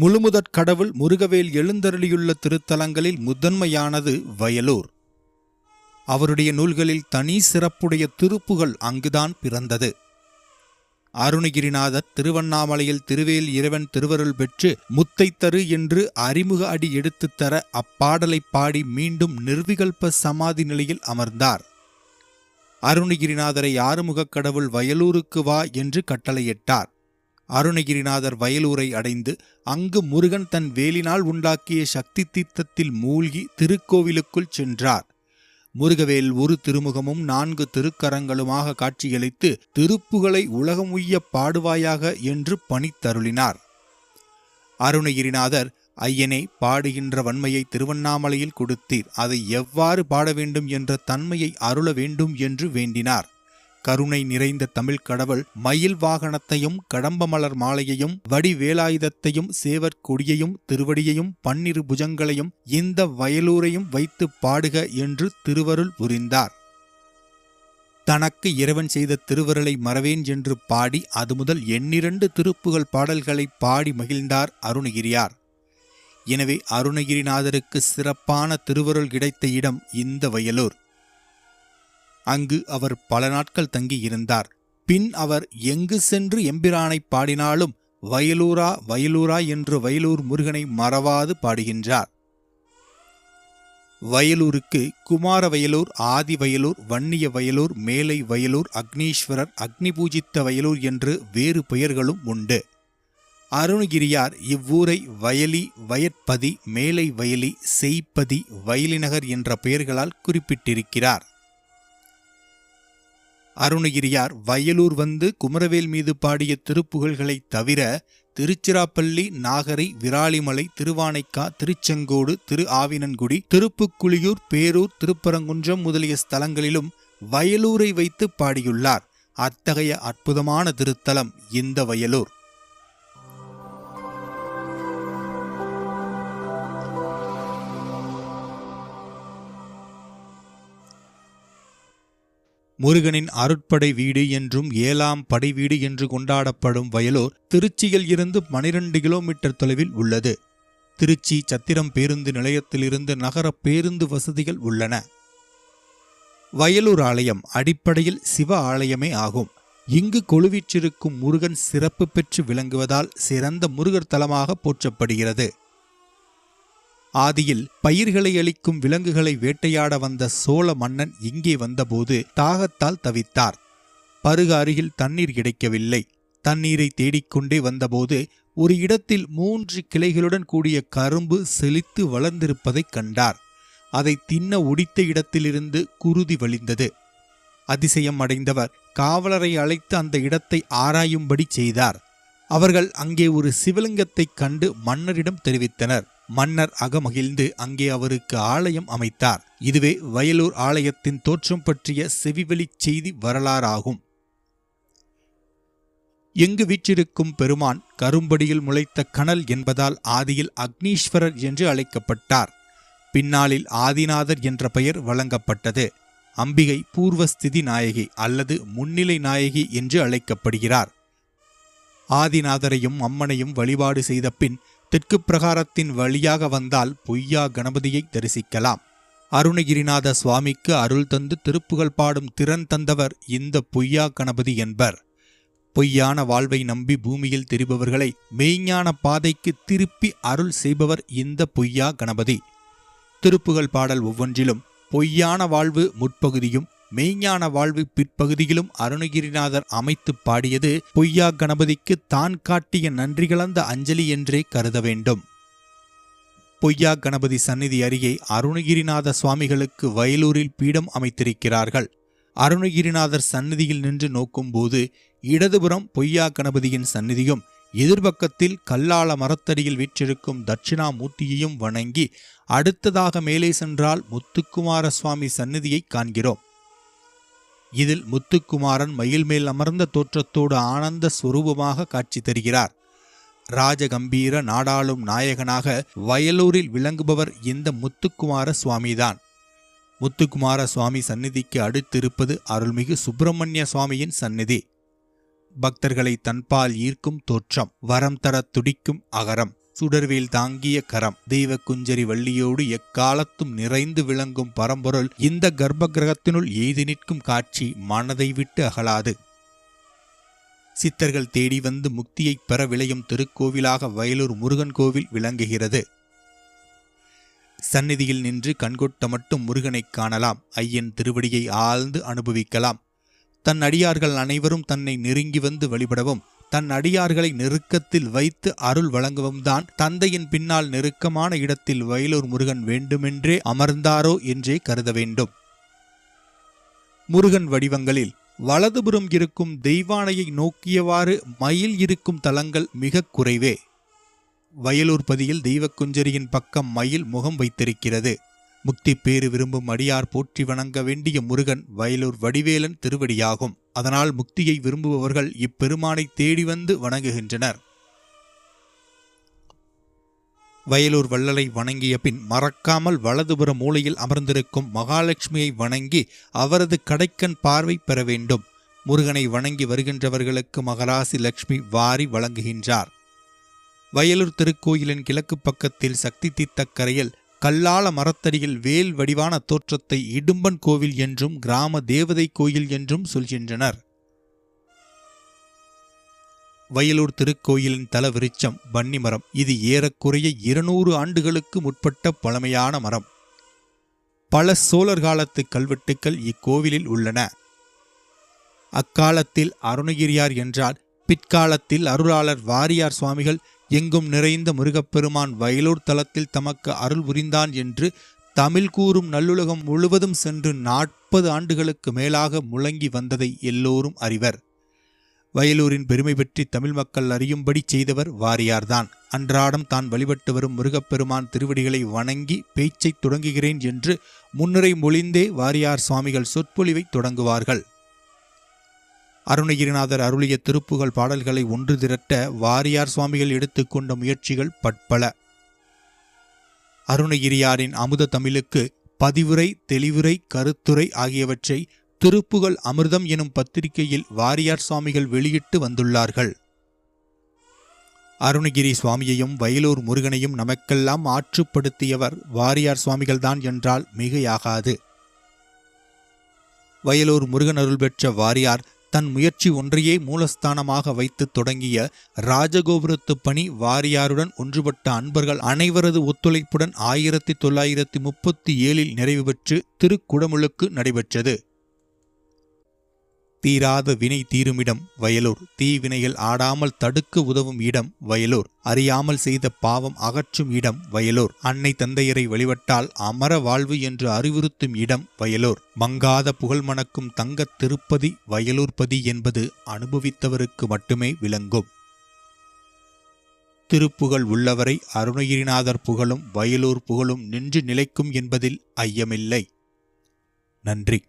முழுமுதற் கடவுள் முருகவேல் எழுந்தருளியுள்ள திருத்தலங்களில் முதன்மையானது வயலூர். அவருடைய நூல்களில் தனி சிறப்புடைய திருப்புகள் அங்குதான் பிறந்தது. அருணகிரிநாதர் திருவண்ணாமலையில் திருவேல் இறைவன் திருவருள் பெற்று முத்தைத்தரு என்று அறிமுக அடி எடுத்துத் தர அப்பாடலை பாடி மீண்டும் நிர்விகல்ப சமாதி நிலையில் அமர்ந்தார். அருணகிரிநாதரை ஆறுமுகக் கடவுள் வயலூருக்கு வா என்று கட்டளையிட்டார். அருணகிரிநாதர் வயலூரை அடைந்து அங்கு முருகன் தன் வேலினால் உண்டாக்கிய சக்தி தீர்த்தத்தில் மூழ்கி திருக்கோவிலுக்குள் சென்றார். முருகவேல் ஒரு திருமுகமும் நான்கு திருக்கரங்களுமாக காட்சியளித்து திருப்புகளை உலகம் உய்ய பாடுவாயாக என்று பணித்தருளினார். அருணகிரிநாதர் ஐயனே பாடுகின்ற வன்மையை திருவண்ணாமலையில் கொடுத்தீர். அதை எவ்வாறு பாட வேண்டும் என்ற தன்மையை அருள வேண்டும் என்று வேண்டினார். கருணை நிறைந்த தமிழ் கடவுள் மயில் வாகனத்தையும் கடம்பமலர் மாலையையும் வடிவேலாயுதத்தையும் சேவற்கொடியையும் திருவடியையும் பன்னிரு புஜங்களையும் இந்த வயலூரையும் வைத்து பாடுக என்று திருவருள் புரிந்தார். தனக்கு இறைவன் செய்த திருவருளை மறவேன் என்று பாடி அது முதல் எண்ணிரண்டு திருப்புகள் பாடல்களை பாடி மகிழ்ந்தார் அருணகிரியார். எனவே அருணகிரிநாதருக்கு சிறப்பான திருவருள் கிடைத்த இடம் இந்த வயலூர். அங்கு அவர் பல நாட்கள் தங்கியிருந்தார். பின் அவர் எங்கு சென்று எம்பிரானை பாடினாலும் வயலூரா வயலூரா என்று வயலூர் முருகனை மறவாது பாடுகின்றார். வயலூருக்கு குமார வயலூர் ஆதி வயலூர் வன்னிய வயலூர் மேலை வயலூர் அக்னீஸ்வரர் அக்னி பூஜித்த வயலூர் என்று வேறு பெயர்களும் உண்டு. அருணகிரியார் இவ்வூரை வயலி வயற்பதி மேலை வயலி செய்ப்பதி வயலிநகர் என்ற பெயர்களால் குறிப்பிட்டிருக்கிறார். அருணகிரியார் வயலூர் வந்து குமரவேல் மீது பாடிய திருப்புகழ்களைத் தவிர திருச்சிராப்பள்ளி நாகரை விராலிமலை திருவானைக்கா திருச்செங்கோடு திரு ஆவினன்குடி திருப்புக்குளியூர் பேரூர் திருப்பரங்குன்றம் முதலிய ஸ்தலங்களிலும் வயலூரை வைத்து பாடியுள்ளார். அத்தகைய அற்புதமான திருத்தலம் இந்த வயலூர். முருகனின் அருட்படை வீடு என்றும் ஏழாம் படை வீடு என்று கொண்டாடப்படும் வயலூர் திருச்சியில் இருந்து பனிரெண்டு கிலோமீட்டர் தொலைவில் உள்ளது. திருச்சி சத்திரம் பேருந்து நிலையத்திலிருந்து நகர பேருந்து வசதிகள் உள்ளன. வயலூர் ஆலயம் அடிப்படையில் சிவ ஆலயமே ஆகும். இங்கு கொழுவிற்றிருக்கும் முருகன் சிறப்பு பெற்று விளங்குவதால் சிறந்த முருகர் தலமாக போற்றப்படுகிறது. ஆதியில் பயிர்களை அளிக்கும் விலங்குகளை வேட்டையாட வந்த சோழ மன்னன் இங்கே வந்தபோது தாகத்தால் தவித்தார். பருக அருகில் தண்ணீர் கிடைக்கவில்லை. தண்ணீரை தேடிக்கொண்டே வந்தபோது ஒரு இடத்தில் மூன்று கிளைகளுடன் கூடிய கரும்பு செழித்து வளர்ந்திருப்பதைக் கண்டார். அதை தின்ன ஒடித்த இடத்திலிருந்து குருதி வழிந்தது. அதிசயம் அடைந்தவர் காவலரை அழைத்து அந்த இடத்தை ஆராயும்படி செய்தார். அவர்கள் அங்கே ஒரு சிவலிங்கத்தைக் கண்டு மன்னரிடம் தெரிவித்தனர். மன்னர் அகமகிழ்ந்து அங்கே அவருக்கு ஆலயம் அமைத்தார். இதுவே வயலூர் ஆலயத்தின் தோற்றம் பற்றிய செவிவெளிச் செய்தி வரலாறாகும். எங்கு வீற்றிருக்கும் பெருமான் கரும்படியில் முளைத்த கனல் என்பதால் ஆதியில் அக்னீஸ்வரர் என்று அழைக்கப்பட்டார். பின்னாளில் ஆதிநாதர் என்ற பெயர் வழங்கப்பட்டது. அம்பிகை பூர்வஸ்திதி நாயகி அல்லது முன்னிலை நாயகி என்று அழைக்கப்படுகிறார். ஆதிநாதரையும் அம்மனையும் வழிபாடு செய்த பின் தெற்கு பிரகாரத்தின் வழியாக வந்தால் பொய்யா கணபதியை தரிசிக்கலாம். அருணகிரிநாத சுவாமிக்கு அருள் தந்து திருப்புகழ் பாடும் திறன் தந்தவர் இந்த பொய்யா கணபதி என்பர். பொய்யான வாழ்வை நம்பி பூமியில் திரிபவர்களை மெய்ஞான பாதைக்கு திருப்பி அருள் செய்பவர் இந்த பொய்யா கணபதி. திருப்புகழ் பாடல் ஒவ்வொன்றிலும் பொய்யான வாழ்வு முற்பகுதியும் மெய்ஞான வாழ்வு பிற்பகுதியிலும் அருணகிரிநாதர் அமைத்து பாடியது பொய்யா கணபதிக்கு தான் காட்டிய நன்றி கலந்த அஞ்சலி என்றே கருத வேண்டும். பொய்யா கணபதி சந்நிதி அருகே அருணகிரிநாத சுவாமிகளுக்கு வயலூரில் பீடம் அமைத்திருக்கிறார்கள். அருணகிரிநாதர் சந்நிதியில் நின்று நோக்கும்போது இடதுபுறம் பொய்யா கணபதியின் சந்நிதியும் எதிர்பக்கத்தில் கல்லாள மரத்தடியில் வீற்றிருக்கும் தட்சிணாமூர்த்தியையும் வணங்கி அடுத்ததாக மேலே சென்றால் முத்துக்குமார சுவாமி சந்நிதியை காண்கிறோம். இதில் முத்துக்குமாரன் மயில் மேல் அமர்ந்த தோற்றத்தோடு ஆனந்த ஸ்வரூபமாக காட்சி தருகிறார். ராஜகம்பீர நாடாளும் நாயகனாக வயலூரில் விளங்குபவர் இந்த முத்துக்குமார சுவாமிதான். முத்துக்குமார சுவாமி சந்நிதிக்கு அடுத்திருப்பது அருள்மிகு சுப்பிரமணிய சுவாமியின் சந்நிதி. பக்தர்களை தன்பால் ஈர்க்கும் தோற்றம் வரம் தர துடிக்கும் அகரம். சுடர்வேல் தாங்கிய கரம். தெய்வ குஞ்சரி வள்ளியோடு எக்காலத்தும் நிறைந்து விளங்கும் பரம்பொருள் இந்த கர்ப்ப கிரகத்தினுள் எய்து நிற்கும் காட்சி மனதை விட்டு அகலாது. சித்தர்கள் தேடி வந்து முக்தியைப் பெற விளையும் திருக்கோவிலாக வயலூர் முருகன் கோவில் விளங்குகிறது. சந்நிதியில் நின்று கண்கொட்ட மட்டும் முருகனைக் காணலாம். ஐயன் திருவடியை ஆழ்ந்து அனுபவிக்கலாம். தன் அடியார்கள் அனைவரும் தன்னை நெருங்கி வந்து வழிபடவும் தன் அடியார்களை நெருக்கத்தில் வைத்து அருள் வழங்கவும் தான் தந்தையின் பின்னால் நெருக்கமான இடத்தில் வயலூர் முருகன் வேண்டுமென்றே அமர்ந்தாரோ என்றே கருத வேண்டும். முருகன் வடிவங்களில் வலதுபுறம் இருக்கும் தெய்வானையை நோக்கியவாறு மயில் இருக்கும் தலங்கள் மிக குறைவே. வயலூர் பதியில் தெய்வக்குஞ்சரியின் பக்கம் மயில் முகம் வைத்திருக்கிறது. முக்தி பேறு விரும்பும் அடியார் போற்றி வணங்க வேண்டிய முருகன் வயலூர் வடிவேலன் திருவடியாகும். அதனால் முக்தியை விரும்புபவர்கள் இப்பெருமானை தேடி வந்து வணங்குகின்றனர். வயலூர் வள்ளலை வணங்கிய பின் மறக்காமல் வலதுபுற மூலையில் அமர்ந்திருக்கும் மகாலட்சுமியை வணங்கி அவரது கடைக்கண் பார்வை பெற வேண்டும். முருகனை வணங்கி வருகின்றவர்களுக்கு மகராசி லட்சுமி வாரி வழங்குகின்றார். வயலூர் திருக்கோயிலின் கிழக்கு பக்கத்தில் சக்தி தீர்த்தக்கரையில் கல்லால மரத்தடியில் வேல் வடிவான தோற்றத்தை இடும்பன் கோவில் என்றும் கிராம தேவதை கோயில் என்றும் சொல்கின்றனர். வயலூர் திருக்கோயிலின் தல விருட்சம் வன்னி மரம். இது ஏறக்குறைய இருநூறு ஆண்டுகளுக்கு முற்பட்ட பழமையான மரம். பல சோழர் காலத்து கல்வெட்டுக்கள் இக்கோவிலில் உள்ளன. அக்காலத்தில் அருணகிரியார் என்றால் பிற்காலத்தில் அருளாளர் வாரியார் சுவாமிகள் எங்கும் நிறைந்த முருகப்பெருமான் வயலூர் தலத்தில் தமக்கு அருள் புரிந்தான் என்று தமிழ் கூறும் நல்லுலகம் முழுவதும் சென்று நாற்பது ஆண்டுகளுக்கு மேலாக முழங்கி வந்ததை எல்லோரும் அறிவர். வயலூரின் பெருமை பற்றி தமிழ் மக்கள் அறியும்படி செய்தவர் வாரியார்தான். அன்றாடம் தான் வழிபட்டு வரும் முருகப்பெருமான் திருவடிகளை வணங்கி பேச்சைத் தொடங்குகிறேன் என்று முன்னுரை மொழிந்தே வாரியார் சுவாமிகள் சொற்பொழிவை தொடங்குவார்கள். அருணகிரிநாதர் அருளிய திருப்புகழ் பாடல்களை ஒன்று திரட்ட வாரியார் சுவாமிகள் எடுத்துக்கொண்ட முயற்சிகள் பட்பல அருணகிரியாரின் அமுத தமிழுக்கு பதிவுரை தெளிவுரை கருத்துரை ஆகியவற்றை திருப்புகழ் அமிர்தம் எனும் பத்திரிகையில் வாரியார் சுவாமிகள் வெளியிட்டு வந்துள்ளார்கள். அருணகிரி சுவாமியையும் வயலூர் முருகனையும் நமக்கெல்லாம் ஆற்றுப்படுத்தியவர் வாரியார் சுவாமிகள்தான் என்றால் மிகையாகாது. வயலூர் முருகன் அருள் பெற்ற வாரியார் தன் முயற்சி ஒன்றையே மூலஸ்தானமாக வைத்து தொடங்கிய ராஜகோபுரத்து பணி வாரியாருடன் ஒன்றுபட்ட அன்பர்கள் அனைவரது ஒத்துழைப்புடன் ஆயிரத்தி தொள்ளாயிரத்தி முப்பத்தி ஏழில் நிறைவு பெற்று திருக்குடமுழுக்கு நடைபெற்றது. தீராத வினை தீருமிடம் வயலூர். தீவினைகள் ஆடாமல் தடுக்க உதவும் இடம் வயலூர். அறியாமல் செய்த பாவம் அகற்றும் இடம் வயலூர். அன்னை தந்தையரை வழிபட்டால் அமர வாழ்வு என்று அறிவுறுத்தும் இடம் வயலூர். மங்காத புகழ் மணக்கும் தங்கத் திருப்பதி வயலூர்பதி என்பது அனுபவித்தவருக்கு மட்டுமே விளங்கும். திருப்புகழ் உள்ளவரை அருணகிரிநாதர் புகழும் வயலூர் புகழும் நின்று நிலைக்கும் என்பதில் ஐயமில்லை. நன்றி.